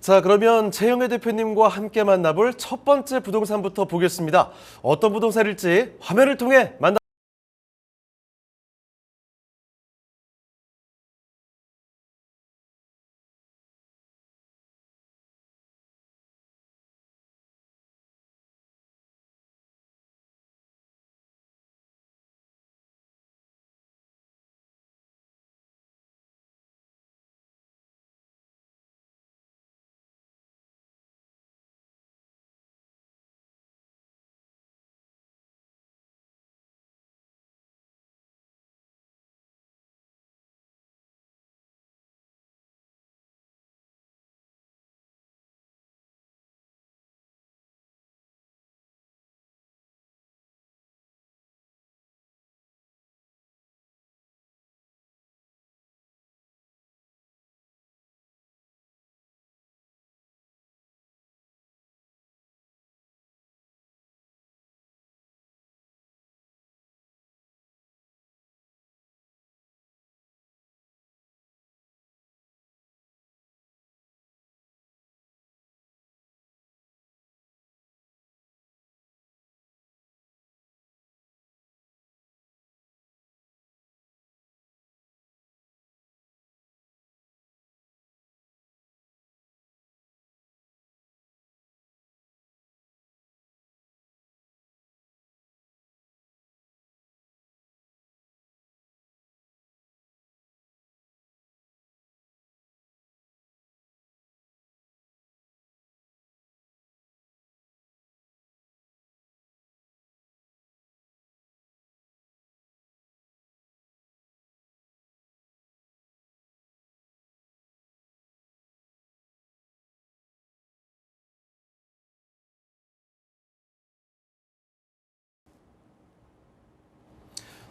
자, 그러면 최영애 대표님과 함께 만나볼 첫 번째 부동산부터 보겠습니다. 어떤 부동산일지 화면을 통해 만나.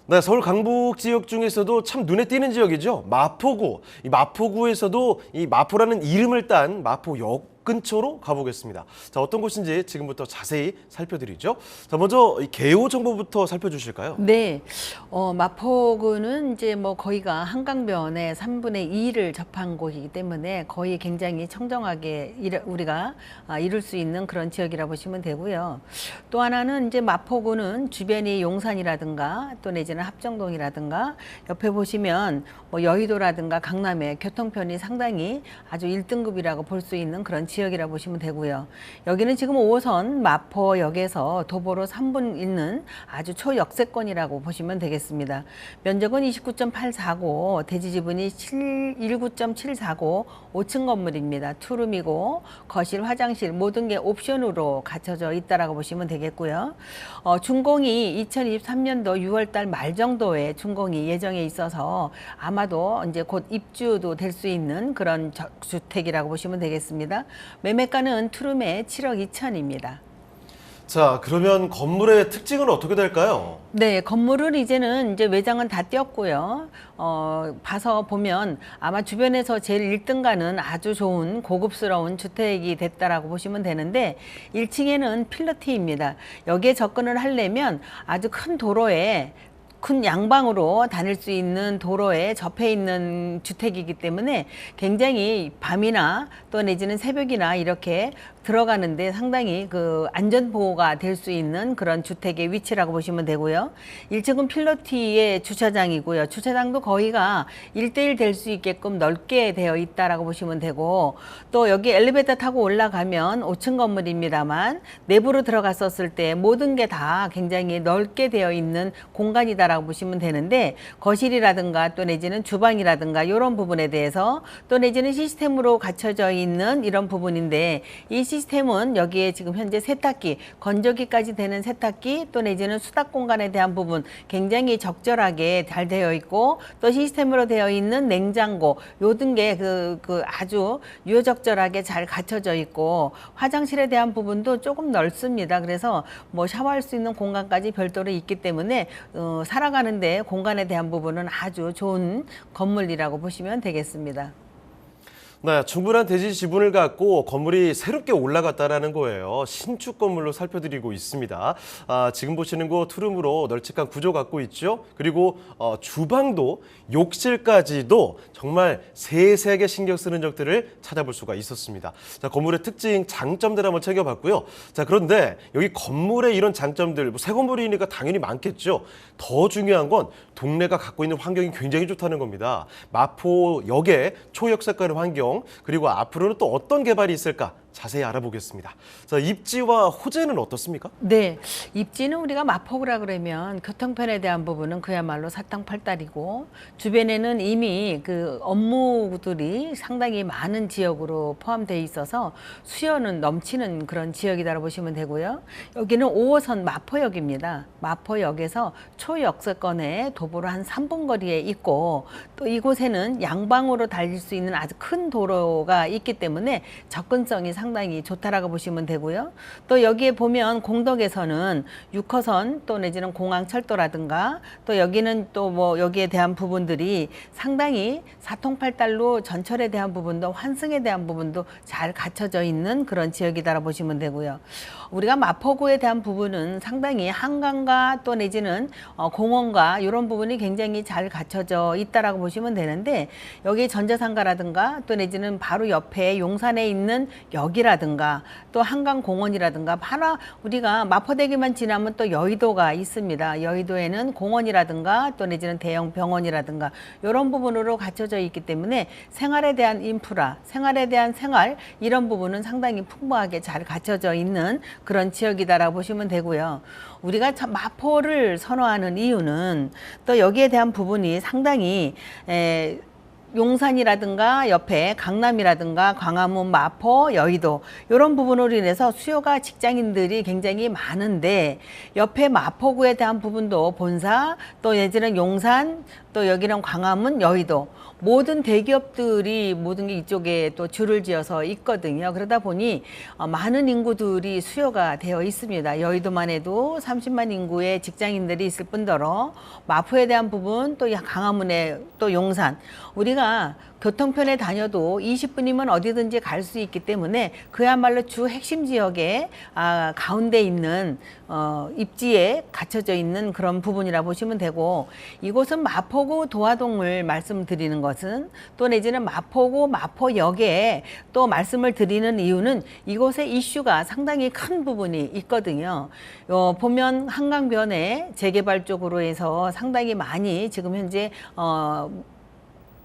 네, 서울 강북 지역 중에서도 참 눈에 띄는 지역이죠. 마포구. 이 마포구에서도 이 마포라는 이름을 딴 마포역 근처로 가보겠습니다. 자, 어떤 곳인지 지금부터 자세히 살펴드리죠. 자, 먼저 이 개요 정보부터 살펴주실까요? 네, 어, 마포구는 이제 뭐 거기가 한강변의 3분의 2를 접한 곳이기 때문에 거의 굉장히 청정하게 일, 우리가 아, 이룰 수 있는 그런 지역이라 보시면 되고요. 또 하나는 이제 마포구는 주변이 용산이라든가 또 내지는 합정동이라든가 옆에 보시면 뭐 여의도라든가 강남의 교통편이 상당히 아주 1등급이라고 볼 수 있는 그런 지역 이라 보시면 되고요. 여기는 지금 5호선 마포역에서 도보로 3분 있는 아주 초역세권이라고 보시면 되겠습니다. 면적은 29.849, 대지 지분이 7, 19.749, 5층 건물입니다. 투룸이고 거실, 화장실 모든 게 옵션으로 갖춰져 있다라고 보시면 되겠고요. 어, 준공이 2023년도 6월달 말 정도에 준공이 예정에 있어서 아마도 이제 곧 입주도 될 수 있는 그런 저- 주택이라고 보시면 되겠습니다. 매매가는 투룸에 7억 2천입니다. 자, 그러면 건물의 특징은 어떻게 될까요? 네, 건물은 이제는 이제 외장은 다 띄었고요. 어, 봐서 보면 아마 주변에서 제일 1등가는 아주 좋은 고급스러운 주택이 됐다라고 보시면 되는데 1층에는 필러티입니다. 여기에 접근을 하려면 아주 큰 도로에 큰 양방으로 다닐 수 있는 도로에 접해 있는 주택이기 때문에 굉장히 밤이나 또 내지는 새벽이나 이렇게 들어가는데 상당히 그 안전 보호가 될 수 있는 그런 주택의 위치라고 보시면 되고요. 1층은 필로티의 주차장이고요. 주차장도 거의가 1대1 될 수 있게끔 넓게 되어 있다라고 보시면 되고 또 여기 엘리베이터 타고 올라가면 5층 건물입니다만 내부로 들어갔었을 때 모든 게 다 굉장히 넓게 되어 있는 공간이다라고 보시면 되는데 거실이라든가 또 내지는 주방이라든가 이런 부분에 대해서 또 내지는 시스템으로 갖춰져 있는 이런 부분인데 이 시스템 은 여기에 지금 현재 세탁기, 건조기까지 되는 세탁기 또 내지는 수납 공간에 대한 부분 굉장히 적절하게 잘 되어 있고 또 시스템으로 되어 있는 냉장고 요든 게그 그 아주 유효적절하게 잘 갖춰져 있고 화장실에 대한 부분도 조금 넓습니다. 그래서 뭐 샤워할 수 있는 공간까지 별도로 있기 때문에 어, 살아가는데 공간에 대한 부분은 아주 좋은 건물이라고 보시면 되겠습니다. 네, 충분한 대지 지분을 갖고 건물이 새롭게 올라갔다라는 거예요. 신축 건물로 살펴드리고 있습니다. 아, 지금 보시는 곳 투룸으로 널찍한 구조 갖고 있죠. 그리고 어, 주방도 욕실까지도 정말 세세하게 신경 쓰는 적들을 찾아볼 수가 있었습니다. 자, 건물의 특징, 장점들 한번 챙겨봤고요. 자, 그런데 여기 건물의 이런 장점들, 뭐 새 건물이니까 당연히 많겠죠. 더 중요한 건 동네가 갖고 있는 환경이 굉장히 좋다는 겁니다. 마포역의 초역색깔의 환경, 그리고 앞으로는 또 어떤 개발이 있을까 자세히 알아보겠습니다. 자, 입지와 호재는 어떻습니까? 네, 입지는 우리가 마포구라 그러면 교통편에 대한 부분은 그야말로 사탕팔달이고 주변에는 이미 그 업무들이 상당히 많은 지역으로 포함되어 있어서 수요는 넘치는 그런 지역이다라고 보시면 되고요. 여기는 5호선 마포역입니다. 마포역에서 초역세권에 도보로 한 3분 거리에 있고 또 이곳에는 양방으로 달릴 수 있는 아주 큰 도로가 있기 때문에 접근성이 상당히 좋다라고 보시면 되고요. 또 여기에 보면 공덕에서는 6호선 또 내지는 공항철도라든가 또 여기는 또 뭐 여기에 대한 부분들이 상당히 사통팔달로 전철에 대한 부분도 환승에 대한 부분도 잘 갖춰져 있는 그런 지역이다라고 보시면 되고요. 우리가 마포구에 대한 부분은 상당히 한강과 또 내지는 어, 공원과 이런 부분이 굉장히 잘 갖춰져 있다라고 보시면 되는데 여기 전자상가라든가 또 내지는 바로 옆에 용산에 있는 역이라든가 또 한강공원이라든가 하나 우리가 마포대교만 지나면 또 여의도가 있습니다. 여의도에는 공원이라든가 또 내지는 대형 병원이라든가 이런 부분으로 갖춰져 있기 때문에 생활에 대한 인프라, 생활에 대한 생활 이런 부분은 상당히 풍부하게 잘 갖춰져 있는 그런 지역이다라고 보시면 되고요. 우리가 참 마포를 선호하는 이유는 또 여기에 대한 부분이 상당히 에, 용산이라든가 옆에 강남이라든가 광화문, 마포, 여의도 이런 부분으로 인해서 수요가 직장인들이 굉장히 많은데 옆에 마포구에 대한 부분도 본사 또 예전에 용산 또 여기는 광화문, 여의도 모든 대기업들이 모든 게 이쪽에 또 줄을 지어서 있거든요. 그러다 보니 어, 많은 인구들이 수요가 되어 있습니다. 여의도만 해도 30만 인구의 직장인들이 있을 뿐더러 마포에 대한 부분 또 강화문에 또 용산 우리가 교통편에 다녀도 20분이면 어디든지 갈 수 있기 때문에 그야말로 주 핵심 지역에 아, 가운데 있는 어, 입지에 갖춰져 있는 그런 부분이라 보시면 되고 이곳은 마포구 도화동을 말씀드리는 것은 또 내지는 마포구 마포역에 또 말씀을 드리는 이유는 이곳의 이슈가 상당히 큰 부분이 있거든요. 어, 보면 한강변에 재개발 쪽으로 해서 상당히 많이 지금 현재 어,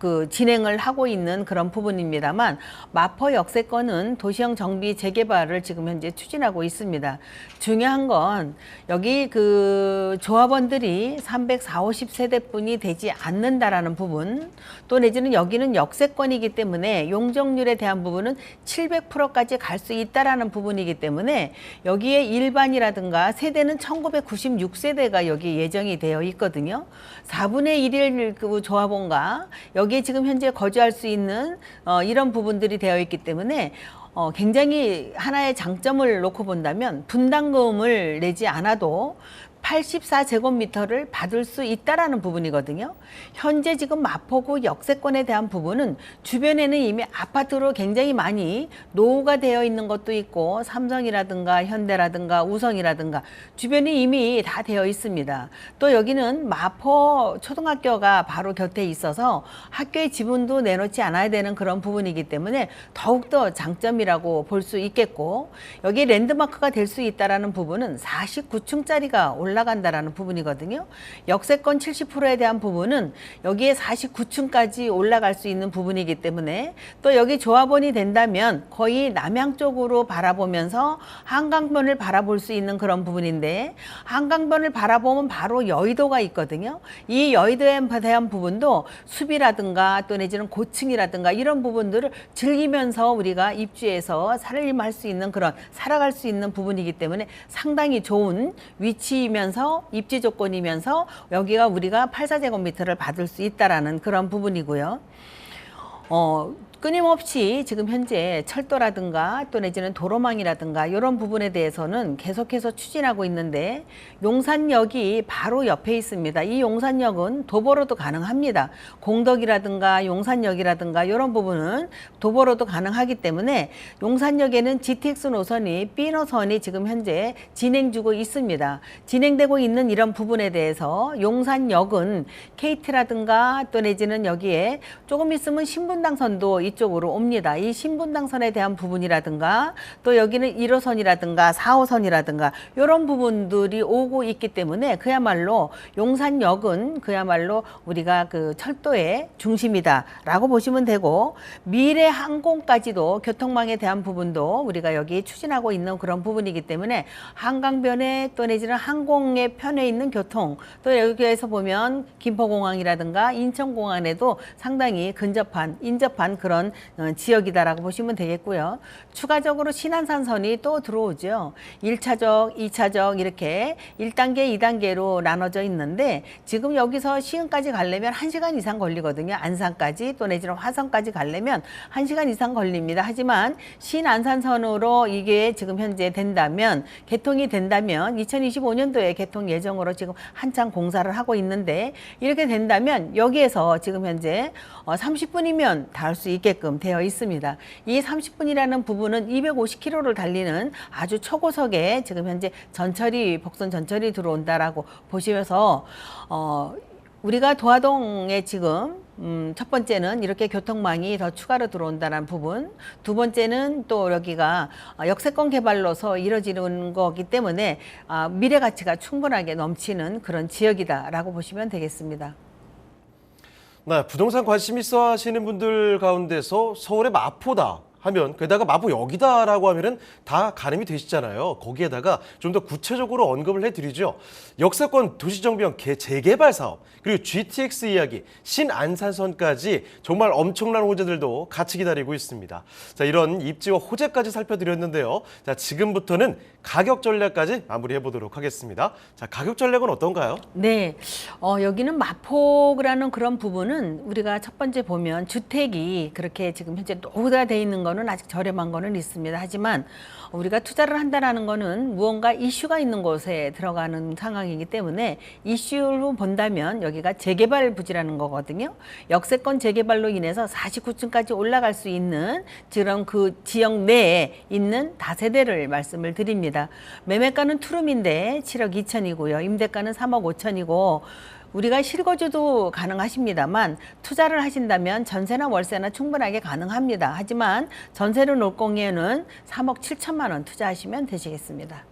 그 진행을 하고 있는 그런 부분입니다만 마포 역세권은 도시형 정비 재개발을 지금 현재 추진하고 있습니다. 중요한 건 여기 그 조합원들이 340, 50세대뿐이 되지 않는다라는 부분 또 내지는 여기는 역세권이기 때문에 용적률에 대한 부분은 700%까지 갈 수 있다라는 부분이기 때문에 여기에 일반이라든가 세대는 1996세대가 여기 예정이 되어 있거든요. 4분의 1일 그 조합원과 여기 에 지금 현재 거주할 수 있는 어, 이런 부분들이 되어 있기 때문에 어, 굉장히 하나의 장점을 놓고 본다면 분담금을 내지 않아도 84제곱미터를 받을 수 있다라는 부분이거든요. 현재 지금 마포구 역세권에 대한 부분은 주변에는 이미 아파트로 굉장히 많이 노후가 되어 있는 것도 있고 삼성이라든가 현대라든가 우성이라든가 주변에 이미 다 되어 있습니다. 또 여기는 마포 초등학교가 바로 곁에 있어서 학교의 지분도 내놓지 않아야 되는 그런 부분이기 때문에 더욱더 장점이라고 볼 수 있겠고 여기 랜드마크가 될 수 있다라는 부분은 49층짜리가 올라 간다라는 부분이거든요. 역세권 70%에 대한 부분은 여기에 49층까지 올라갈 수 있는 부분이기 때문에 또 여기 조합원이 된다면 거의 남양 쪽으로 바라보면서 한강변을 바라볼 수 있는 그런 부분인데 한강변을 바라보면 바로 여의도가 있거든요. 이 여의도에 대한 부분도 숲이라든가 또 내지는 고층이라든가 이런 부분들을 즐기면서 우리가 입주해서 살림할 수 있는 그런 살아갈 수 있는 부분이기 때문에 상당히 좋은 위치이면 서 입지 조건이면서 여기가 우리가 84제곱미터를 받을 수 있다라는 그런 부분이고요. 어, 끊임없이 지금 현재 철도라든가 또 내지는 도로망이라든가 이런 부분에 대해서는 계속해서 추진하고 있는데 용산역이 바로 옆에 있습니다. 이 용산역은 도보로도 가능합니다. 공덕이라든가 용산역이라든가 이런 부분은 도보로도 가능하기 때문에 용산역에는 GTX 노선이 B 노선이 지금 현재 진행 중고 있습니다. 진행되고 있는 이런 부분에 대해서 용산역은 KT라든가 또 내지는 여기에 조금 있으면 신분당선도 이쪽으로 옵니다. 이 신분 당선에 대한 부분이라든가 또 여기는 1호선이라든가 4호선이라든가 이런 부분들이 오고 있기 때문에 그야말로 용산역은 그야말로 우리가 그 철도의 중심이다라고 보시면 되고 미래 항공까지도 교통망에 대한 부분도 우리가 여기 추진하고 있는 그런 부분이기 때문에 한강변에 또 내지는 항공의 편에 있는 교통 또 여기에서 보면 김포공항이라든가 인천공항에도 상당히 근접한 인접한 그런 어, 지역이다라고 보시면 되겠고요. 추가적으로 신안산선이 또 들어오죠. 1차적, 2차적 이렇게 1단계, 2단계로 나눠져 있는데 지금 여기서 시흥까지 가려면 1시간 이상 걸리거든요. 안산까지 또 내지는 화성까지 가려면 1시간 이상 걸립니다. 하지만 신안산선으로 이게 지금 현재 된다면 개통이 된다면 2025년도에 개통 예정으로 지금 한창 공사를 하고 있는데 이렇게 된다면 여기에서 지금 현재 30분이면 닿을 수 있게 끔 되어 있습니다. 이 30분이라는 부분은 250km를 달리는 아주 초고속에 지금 현재 전철이 복선 전철이 들어온다라고 보시면서 어 우리가 도화동에 지금 음, 첫 번째는 이렇게 교통망이 더 추가로 들어온다는 부분, 두 번째는 또 여기가 어, 역세권 개발로서 이루어지는 거기 때문에 아, 미래 가치가 충분하게 넘치는 그런 지역이다라고 보시면 되겠습니다. 네, 부동산 관심 있어 하시는 분들 가운데서 서울의 마포다 하면 게다가 마포역이다라고 하면은 다 가늠이 되시잖아요. 거기에다가 좀 더 구체적으로 언급을 해드리죠. 역사권 도시정비형 개- 재개발 사업 그리고 GTX 이야기 신안산선까지 정말 엄청난 호재들도 같이 기다리고 있습니다. 자 이런 입지와 호재까지 살펴드렸는데요. 자 지금부터는 가격 전략까지 마무리해 보도록 하겠습니다. 자 가격 전략은 어떤가요? 네, 어, 여기는 마포라는 그런 부분은 우리가 첫 번째 보면 주택이 그렇게 지금 현재 노후가 돼 있는 거는 아직 저렴한 거는 있습니다. 하지만 우리가 투자를 한다라는 거는 무언가 이슈가 있는 곳에 들어가는 상황이기 때문에 이슈로 본다면 여기가 재개발 부지라는 거거든요. 역세권 재개발로 인해서 49층까지 올라갈 수 있는 그런 그 지역 내에 있는 다세대를 말씀을 드립니다. 매매가는 투룸인데 7억 2천이고요. 임대가는 3억 5천이고 우리가 실거주도 가능하십니다만 투자를 하신다면 전세나 월세나 충분하게 가능합니다. 하지만 전세를 놓을 경우에는 3억 7천만 원 투자하시면 되시겠습니다.